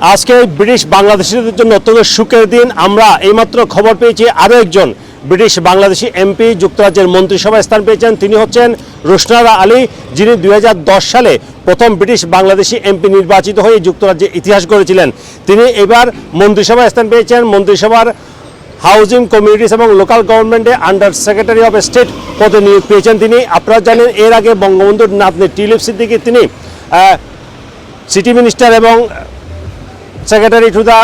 আজকে ব্রিটিশ বাংলাদেশিদের জন্য অত্যন্ত সুখের দিন। আমরা এইমাত্র খবর পেয়েছি, আরও একজন ব্রিটিশ বাংলাদেশি এমপি, যুক্তরাজ্যের মন্ত্রিসভায় স্থান পেয়েছেন। তিনি হচ্ছেন রোশনারা আলী, যিনি দুই হাজার দশ সালে প্রথম ব্রিটিশ বাংলাদেশি এমপি নির্বাচিত হয়ে যুক্তরাজ্যে ইতিহাস গড়েছিলেন। তিনি এবার মন্ত্রিসভায় স্থান পেয়েছেন। মন্ত্রিসভার হাউজিং কমিউনিটিস এবং লোকাল গভর্নমেন্টে আন্ডার সেক্রেটারি অফ স্টেট পদে নিয়োগ পেয়েছেন তিনি। আপনারা জানেন, এর আগে বঙ্গবন্ধুর নাতনি টিলিপ সিদ্দিকি, তিনি সিটি মিনিস্টার এবং সেক্রেটারি টু দ্য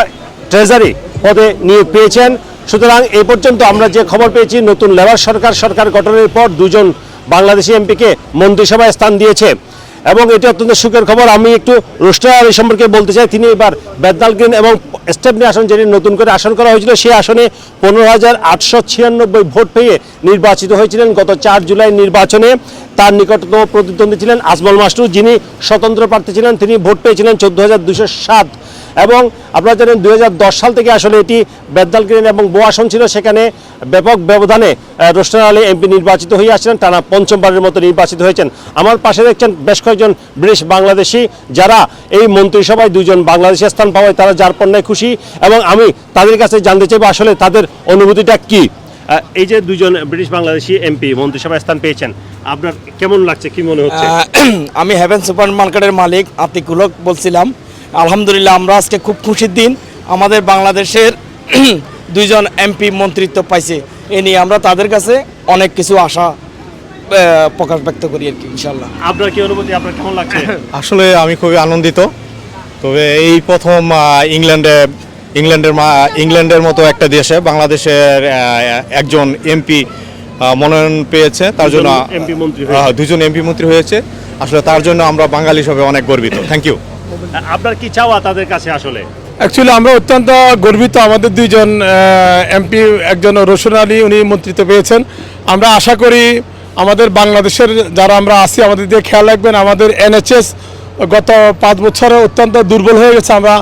ট্রেজারি পদে নিয়োগ পেয়েছেন। সুতরাং এই পর্যন্ত আমরা যে খবর পেয়েছি, নতুন লেবার সরকার সরকার গঠনের পর দুজন বাংলাদেশি এমপিকে মন্ত্রিসভায় স্থান দিয়েছে। এবং এটি অত্যন্ত সুখের খবর। আমি একটু রুস্টার আলী সম্পর্কে বলতে চাই। তিনি এবার বেদনাল গ্রিন এবং স্টেপনি আসন যেটি নতুন করে আসন করা হয়েছিল, সেই আসনে পনেরো হাজার আটশো ছিয়ানব্বই ভোট পেয়ে নির্বাচিত হয়েছিলেন গত চার জুলাই নির্বাচনে। তার নিকটতম প্রতিদ্বন্দ্বী ছিলেন আজমল মাস্টুর যিনি স্বতন্ত্র প্রার্থী ছিলেন, তিনি ভোট পেয়েছিলেন চোদ্দ হাজার দুশো সাত এবং আপনারা জানেন দু হাজার দশ সাল থেকে আসলে এটি বেদনাল গ্রিন এবং বো আসন ছিল। সেখানে ব্যাপক ব্যবধানে রোশন আলী এমপি নির্বাচিত হয়ে আসছিলেন, টানা পঞ্চমবারের মতো নির্বাচিত হয়েছেন। আমার পাশে দেখছেন বেশ কয়েকজন ব্রিটিশ বাংলাদেশি যারা এই মন্ত্রিসভায় দুজন বাংলাদেশি স্থান পাওয়ায় তারা যার পণ্যায় খুশি এবং আমি তাদের কাছে জানতে চাইব আসলে তাদের অনুভূতিটা কি। এই যে দুজন ব্রিটিশ বাংলাদেশি এমপি মন্ত্রিসভায় স্থান পেয়েছেন, আপনার কেমন লাগছে, কি মনে হচ্ছে? আমি হ্যাভেন সুপার মার্কেটের মালিক আতিকুলক বলছিলাম। আলহামদুলিল্লাহ আমরা আজকে খুব খুশির দিন। আমাদের বাংলাদেশের দুইজন এমপি মন্ত্রিত্ব পাইছে। এ নিয়ে আমরা তাদের কাছে অনেক কিছু আশা প্রকাশ ব্যক্ত করি আর কি ইনশাল্লাহ আপনার কি অনুভূতি? আপনার কেমন লাগছে? আসলে আমি খুবই আনন্দিত। তবে এই প্রথম ইংল্যান্ডে ইংল্যান্ডের মা- ইংল্যান্ডের মতো একটা দেশে বাংলাদেশের একজন এমপি মনোনয়ন পেয়েছে। তার জন্য দুজন এমপি মন্ত্রী হয়েছে। আসলে তার জন্য আমরা বাঙালি হিসেবে অনেক গর্বিত। থ্যাংক ইউ আপনার কি চাওয়া তাদের কাছে আসলে? অ্যাকচুয়ালি আমরা অত্যন্ত গর্বিত আমাদের দুইজন এমপি একজন রোশন আলী উনি মন্ত্রিত্ব পেয়েছেন। আমরা আশা করি আমাদের বাংলাদেশের যারা আমরা আছি আমাদের দিয়ে খেয়াল রাখবেন আমাদের এনএচএস গত পাঁচ বছরে অত্যন্ত দুর্বল হয়ে গেছে। আমরা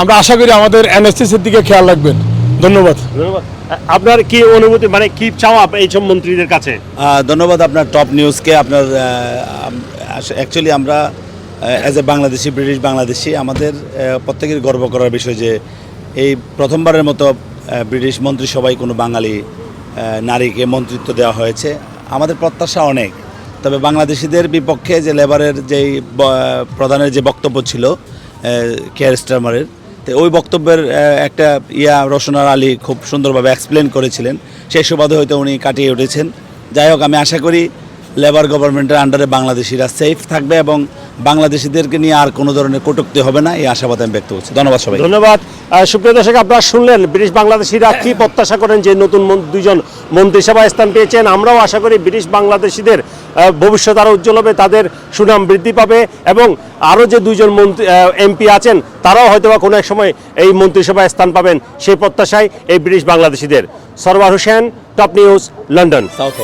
আমরা আশা করি আমাদের এনএচএস এর দিকে খেয়াল রাখবেন। ধন্যবাদ। ধন্যবাদ। আপনার কি অনুভূতি মানে কি চাওয়া এইসব মন্ত্রীদের কাছে? ধন্যবাদ আপনার টপ নিউজকে আপনার অ্যাকচুয়ালি আমরা as a Bangladeshi, British Bangladeshi, আমাদের প্রত্যেকের গর্ব করার বিষয় যে এই প্রথমবারের মতো ব্রিটিশ মন্ত্রিসভায় কোনো বাঙালি নারীকে মন্ত্রিত্ব দেওয়া হয়েছে। আমাদের প্রত্যাশা অনেক, তবে বাংলাদেশিদের বিপক্ষে যে লেবারের যেই প্রধানের যে বক্তব্য ছিল কেয়ার স্টারমারের তো ওই বক্তব্যের একটা ইয়া রোশনার আলী খুব সুন্দরভাবে এক্সপ্লেন করেছিলেন। সেই সুবাদে হয়তো উনি কাটিয়ে উঠেছেন। যাই হোক, আমি আশা করি লেবার গভর্নমেন্টের আন্ডারে বাংলাদেশিরা সেফ থাকবে এবং বাংলাদেশিদেরকে নিয়ে আর কোনো ধরনের কটুক্তি হবে না এই আশাবাদ আমি ব্যক্ত করছি। ধন্যবাদ সবাই ধন্যবাদ। সুপ্রিয় দর্শক আপনারা শুনলেন ব্রিটিশ বাংলাদেশিরা কি প্রত্যাশা করেন যে নতুন দুইজন মন্ত্রিসভায় স্থান পেয়েছেন? আমরাও আশা করি ব্রিটিশ বাংলাদেশিদের ভবিষ্যৎ আরও উজ্জ্বল হবে তাদের সুনাম বৃদ্ধি পাবে এবং আরও যে দুইজন মন্ত্রী এমপি আছেন তারাও হয়তো বা কোনো এক সময় এই মন্ত্রিসভায় স্থান পাবেন। সেই প্রত্যাশায় এই ব্রিটিশ বাংলাদেশিদের। Sarwar Hossain top news London. South